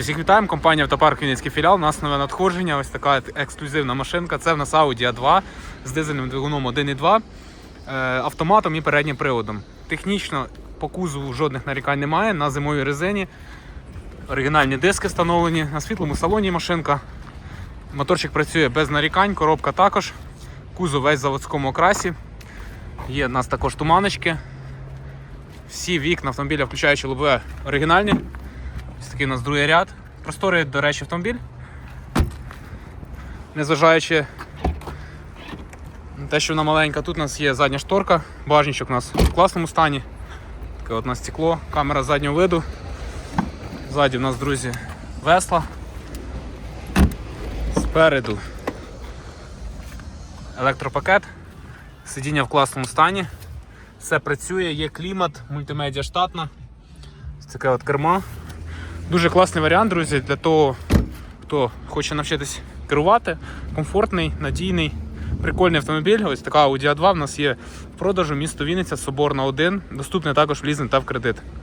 Всіх вітаємо. Компанія Автопарк Вінницький філіал. У нас нове надходження. Ось така ексклюзивна машинка. Це в нас Audi A2 з дизельним двигуном 1.2, е, автоматом і переднім приводом. Технічно по кузову жодних нарікань немає. На зимовій резині. Оригінальні диски встановлені. На світлому салоні машинка. Моторчик працює без нарікань, коробка також. Кузов весь в заводському окрасі. Є в нас також туманочки. Всі вікна автомобіля, включаючи лобове, оригінальні. Ось такий у нас другий ряд. Просторий, до речі, автомобіль. Незважаючи на те, що вона маленька, тут у нас є задня шторка, багажничок у нас в класному стані. Таке от у нас стекло, камера заднього виду. Ззаді у нас, друзі, весла. Спереду електропакет, сидіння в класному стані. Все працює, є клімат, мультимедіа штатна. Ось таке от кермо. Дуже класний варіант, друзі, для того, хто хоче навчитись керувати. Комфортний, надійний, прикольний автомобіль. Ось така Audi A2 в нас є в продажу, місто Вінниця, Соборна 1. Доступний також в лізинг та в кредит.